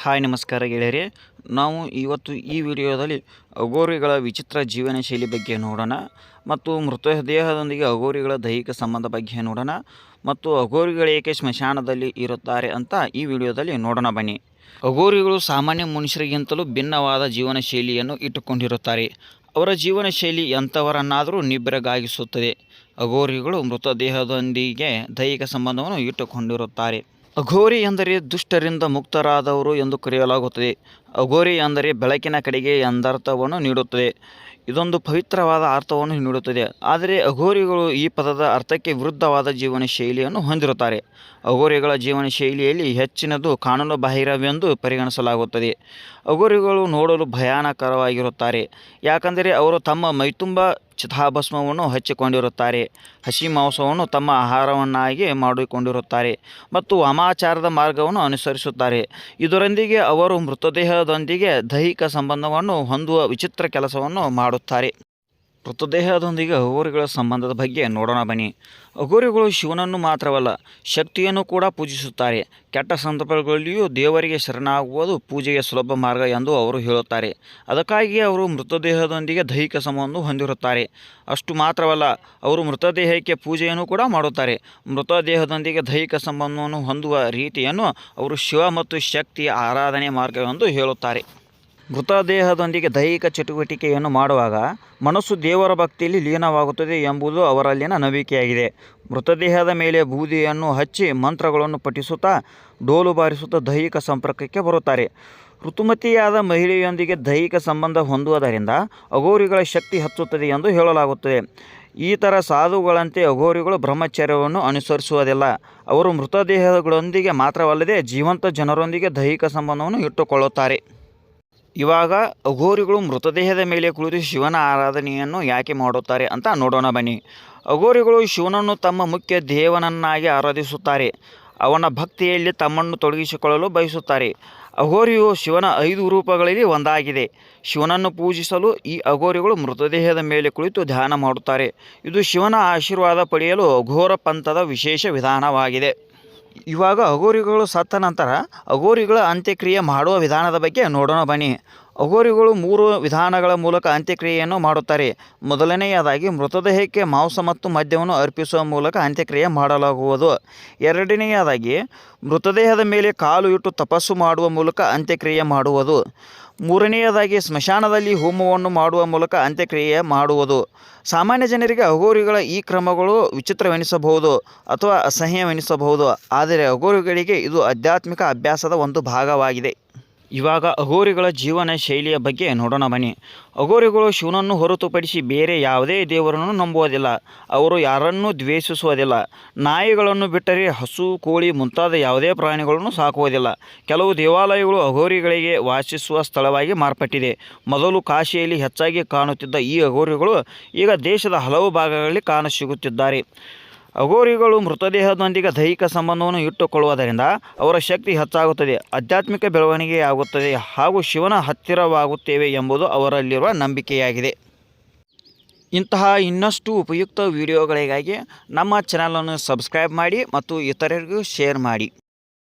Hi, ನಮಸ್ಕಾರ ಗೆಳೆಯರೆ. ನಾವು ಇವತ್ತು ಈ ವಿಡಿಯೋದಲ್ಲಿ ಅಗೋರಿಗಳ ವಿಚಿತ್ರ ಜೀವನ ಶೈಲಿ ಬಗ್ಗೆ ನೋಡೋಣ ಮತ್ತು ಮೃತದೇಹದೊಂದಿಗೆ ಅಗೋರಿಗಳ ದೈಹಿಕ ಸಂಬಂಧ ಬಗ್ಗೆ ನೋಡೋಣ ಮತ್ತು ಅಗೋರಿಗಳು ಏಕೆ ಸ್ಮಶಾನದಲ್ಲಿ ಇರುತ್ತಾರೆ ಅಂತ ಈ ವಿಡಿಯೋದಲ್ಲಿ ನೋಡೋಣ ಬನ್ನಿ. ಅಗೋರಿಗಳು ಸಾಮಾನ್ಯ ಮನುಷ್ಯರಿಗಿಂತಲೂ ಭಿನ್ನವಾದ ಜೀವನ ಶೈಲಿಯನ್ನು ಇಟ್ಟುಕೊಂಡಿರುತ್ತಾರೆ. ಅವರ ಜೀವನ ಶೈಲಿ ಎಂಥವರನ್ನಾದರೂ ನಿಬ್ಬೆರಗಾಗಿಸುತ್ತದೆ. ಅಗೋರಿಗಳು ಮೃತದೇಹದೊಂದಿಗೆ ದೈಹಿಕ ಸಂಬಂಧವನ್ನು ಇಟ್ಟುಕೊಂಡಿರುತ್ತಾರೆ. ಅಘೋರಿ ಎಂದರೆ ದುಷ್ಟರಿಂದ ಮುಕ್ತರಾದವರು ಎಂದು ಕರೆಯಲಾಗುತ್ತದೆ. ಅಘೋರಿ ಅಂದರೆ ಬೆಳಕಿನ ಕಡೆಗೆ ಎಂದರ್ಥವನ್ನು ನೀಡುತ್ತದೆ. ಇದೊಂದು ಪವಿತ್ರವಾದ ಅರ್ಥವನ್ನು ನೀಡುತ್ತದೆ. ಆದರೆ ಅಘೋರಿಗಳು ಈ ಪದದ ಅರ್ಥಕ್ಕೆ ವಿರುದ್ಧವಾದ ಜೀವನ ಶೈಲಿಯನ್ನು ಹೊಂದಿರುತ್ತಾರೆ. ಅಘೋರಿಗಳ ಜೀವನ ಶೈಲಿಯಲ್ಲಿ ಹೆಚ್ಚಿನದು ಕಾನೂನು ಬಾಹಿರವೆಂದು ಪರಿಗಣಿಸಲಾಗುತ್ತದೆ. ಅಘೋರಿಗಳು ನೋಡಲು ಭಯಾನಕರವಾಗಿರುತ್ತಾರೆ ಯಾಕಂದರೆ ಅವರು ತಮ್ಮ ಮೈತುಂಬ ಚಿತಾಭಸ್ಮವನ್ನು ಹಚ್ಚಿಕೊಂಡಿರುತ್ತಾರೆ. ಹಸಿ ಮಾಂಸವನ್ನು ತಮ್ಮ ಆಹಾರವನ್ನಾಗಿ ಮಾಡಿಕೊಂಡಿರುತ್ತಾರೆ ಮತ್ತು ವಾಮಾಚಾರದ ಮಾರ್ಗವನ್ನು ಅನುಸರಿಸುತ್ತಾರೆ. ಇದರೊಂದಿಗೆ ಅವರು ಮೃತದೇಹದೊಂದಿಗೆ ದೈಹಿಕ ಸಂಬಂಧವನ್ನು ಹೊಂದುವ ವಿಚಿತ್ರ ಕೆಲಸವನ್ನು ಮಾಡುತ್ತಾರೆ. ಮೃತದೇಹದೊಂದಿಗೆ ಅಘೋರಿಗಳ ಸಂಬಂಧದ ಬಗ್ಗೆ ನೋಡೋಣ ಬನ್ನಿ. ಅಘೋರಿಗಳು ಶಿವನನ್ನು ಮಾತ್ರವಲ್ಲ, ಶಕ್ತಿಯನ್ನು ಕೂಡ ಪೂಜಿಸುತ್ತಾರೆ. ಕೆಟ್ಟ ಸಂದರ್ಭಗಳಲ್ಲಿಯೂ ದೇವರಿಗೆ ಶರಣಾಗುವುದು ಪೂಜೆಯ ಸುಲಭ ಮಾರ್ಗ ಎಂದು ಅವರು ಹೇಳುತ್ತಾರೆ. ಅದಕ್ಕಾಗಿ ಅವರು ಮೃತದೇಹದೊಂದಿಗೆ ದೈಹಿಕ ಸಂಬಂಧ ಹೊಂದಿರುತ್ತಾರೆ. ಅಷ್ಟು ಮಾತ್ರವಲ್ಲ, ಅವರು ಮೃತದೇಹಕ್ಕೆ ಪೂಜೆಯನ್ನು ಕೂಡ ಮಾಡುತ್ತಾರೆ. ಮೃತದೇಹದೊಂದಿಗೆ ದೈಹಿಕ ಸಂಬಂಧವನ್ನು ಹೊಂದುವ ರೀತಿಯನ್ನು ಅವರು ಶಿವ ಮತ್ತು ಶಕ್ತಿಯ ಆರಾಧನೆ ಮಾರ್ಗವೆಂದು ಹೇಳುತ್ತಾರೆ. ಮೃತದೇಹದೊಂದಿಗೆ ದೈಹಿಕ ಚಟುವಟಿಕೆಯನ್ನು ಮಾಡುವಾಗ ಮನಸ್ಸು ದೇವರ ಭಕ್ತಿಯಲ್ಲಿ ಲೀನವಾಗುತ್ತದೆ ಎಂಬುದು ಅವರಲ್ಲಿನ ನಂಬಿಕೆಯಾಗಿದೆ. ಮೃತದೇಹದ ಮೇಲೆ ಬೂದಿಯನ್ನು ಹಚ್ಚಿ ಮಂತ್ರಗಳನ್ನು ಪಠಿಸುತ್ತಾ ಡೋಲು ಬಾರಿಸುತ್ತಾ ದೈಹಿಕ ಸಂಪರ್ಕಕ್ಕೆ ಬರುತ್ತಾರೆ. ಋತುಮತಿಯಾದ ಮಹಿಳೆಯೊಂದಿಗೆ ದೈಹಿಕ ಸಂಬಂಧ ಹೊಂದುವುದರಿಂದ ಅಘೋರಿಗಳ ಶಕ್ತಿ ಹಚ್ಚುತ್ತದೆ ಎಂದು ಹೇಳಲಾಗುತ್ತದೆ. ಈ ಥರ ಸಾಧುಗಳಂತೆ ಅಘೋರಿಗಳು ಬ್ರಹ್ಮಚರ್ಯವನ್ನು ಅನುಸರಿಸುವುದಿಲ್ಲ. ಅವರು ಮೃತದೇಹಗಳೊಂದಿಗೆ ಮಾತ್ರವಲ್ಲದೆ ಜೀವಂತ ಜನರೊಂದಿಗೆ ದೈಹಿಕ ಸಂಬಂಧವನ್ನು ಇಟ್ಟುಕೊಳ್ಳುತ್ತಾರೆ. ಇವಾಗ ಅಘೋರಿಗಳು ಮೃತದೇಹದ ಮೇಲೆ ಕುಳಿತು ಶಿವನ ಆರಾಧನೆಯನ್ನು ಯಾಕೆ ಮಾಡುತ್ತಾರೆ ಅಂತ ನೋಡೋಣ ಬನ್ನಿ. ಅಘೋರಿಗಳು ಶಿವನನ್ನು ತಮ್ಮ ಮುಖ್ಯ ದೇವನನ್ನಾಗಿ ಆರಾಧಿಸುತ್ತಾರೆ. ಅವನ ಭಕ್ತಿಯಲ್ಲಿ ತಮ್ಮನ್ನು ತೊಡಗಿಸಿಕೊಳ್ಳಲು ಬಯಸುತ್ತಾರೆ. ಅಘೋರಿಯು ಶಿವನ ಐದು ರೂಪಗಳಲ್ಲಿ ಒಂದಾಗಿದೆ. ಶಿವನನ್ನು ಪೂಜಿಸಲು ಈ ಅಘೋರಿಗಳು ಮೃತದೇಹದ ಮೇಲೆ ಕುಳಿತು ಧ್ಯಾನ ಮಾಡುತ್ತಾರೆ. ಇದು ಶಿವನ ಆಶೀರ್ವಾದ ಪಡೆಯಲು ಅಘೋರ ಪಂಥದ ವಿಶೇಷ ವಿಧಾನವಾಗಿದೆ. ಇವಾಗ ಅಘೋರಿಗಳು ಸತ್ತ ನಂತರ ಅಘೋರಿಗಳ ಅಂತ್ಯಕ್ರಿಯೆ ಮಾಡುವ ವಿಧಾನದ ಬಗ್ಗೆ ನೋಡೋಣ ಬನ್ನಿ. ಅಘೋರಿಗಳು ಮೂರು ವಿಧಾನಗಳ ಮೂಲಕ ಅಂತ್ಯಕ್ರಿಯೆಯನ್ನು ಮಾಡುತ್ತಾರೆ. ಮೊದಲನೆಯದಾಗಿ ಮೃತದೇಹಕ್ಕೆ ಮಾಂಸ ಮತ್ತು ಮದ್ಯವನ್ನು ಅರ್ಪಿಸುವ ಮೂಲಕ ಅಂತ್ಯಕ್ರಿಯೆ ಮಾಡಲಾಗುವುದು. ಎರಡನೆಯದಾಗಿ ಮೃತದೇಹದ ಮೇಲೆ ಕಾಲು ಇಟ್ಟು ತಪಸ್ಸು ಮಾಡುವ ಮೂಲಕ ಅಂತ್ಯಕ್ರಿಯೆ ಮಾಡುವುದು. ಮೂರನೆಯದಾಗಿ ಸ್ಮಶಾನದಲ್ಲಿ ಹೋಮವನ್ನು ಮಾಡುವ ಮೂಲಕ ಅಂತ್ಯಕ್ರಿಯೆ ಮಾಡುವುದು. ಸಾಮಾನ್ಯ ಜನರಿಗೆ ಅಘೋರಿಗಳ ಈ ಕ್ರಮಗಳು ವಿಚಿತ್ರವೆನಿಸಬಹುದು ಅಥವಾ ಅಸಹ್ಯವೆನಿಸಬಹುದು. ಆದರೆ ಅಘೋರಿಗಳಿಗೆ ಇದು ಆಧ್ಯಾತ್ಮಿಕ ಅಭ್ಯಾಸದ ಒಂದು ಭಾಗವಾಗಿದೆ. ಇವಾಗ ಅಘೋರಿಗಳ ಜೀವನ ಶೈಲಿಯ ಬಗ್ಗೆ ನೋಡೋಣ ಬನ್ನಿ. ಅಘೋರಿಗಳು ಶಿವನನ್ನು ಹೊರತುಪಡಿಸಿ ಬೇರೆ ಯಾವುದೇ ದೇವರನ್ನು ನಂಬುವುದಿಲ್ಲ. ಅವರು ಯಾರನ್ನೂ ದ್ವೇಷಿಸುವುದಿಲ್ಲ. ನಾಯಿಗಳನ್ನು ಬಿಟ್ಟರೆ ಹಸು, ಕೋಳಿ ಮುಂತಾದ ಯಾವುದೇ ಪ್ರಾಣಿಗಳನ್ನು ಸಾಕುವುದಿಲ್ಲ. ಕೆಲವು ದೇವಾಲಯಗಳು ಅಘೋರಿಗಳಿಗೆ ವಾಸಿಸುವ ಸ್ಥಳವಾಗಿ ಮಾರ್ಪಟ್ಟಿದೆ. ಮೊದಲು ಕಾಶಿಯಲ್ಲಿ ಹೆಚ್ಚಾಗಿ ಕಾಣುತ್ತಿದ್ದ ಈ ಅಘೋರಿಗಳು ಈಗ ದೇಶದ ಹಲವು ಭಾಗಗಳಲ್ಲಿ ಕಾಣಸಿಗುತ್ತಿದ್ದಾರೆ. ಅಘೋರಿಗಳು ಮೃತದೇಹದೊಂದಿಗೆ ದೈಹಿಕ ಸಂಬಂಧವನ್ನು ಇಟ್ಟುಕೊಳ್ಳುವುದರಿಂದ ಅವರ ಶಕ್ತಿ ಹೆಚ್ಚಾಗುತ್ತದೆ, ಆಧ್ಯಾತ್ಮಿಕ ಬೆಳವಣಿಗೆಯಾಗುತ್ತದೆ ಹಾಗೂ ಶಿವನ ಹತ್ತಿರವಾಗುತ್ತೇವೆ ಎಂಬುದು ಅವರಲ್ಲಿರುವ ನಂಬಿಕೆಯಾಗಿದೆ. ಇಂತಹ ಇನ್ನಷ್ಟು ಉಪಯುಕ್ತ ವಿಡಿಯೋಗಳಿಗಾಗಿ ನಮ್ಮ ಚಾನಲನ್ನು ಸಬ್ಸ್ಕ್ರೈಬ್ ಮಾಡಿ ಮತ್ತು ಇತರರಿಗೂ ಶೇರ್ ಮಾಡಿ.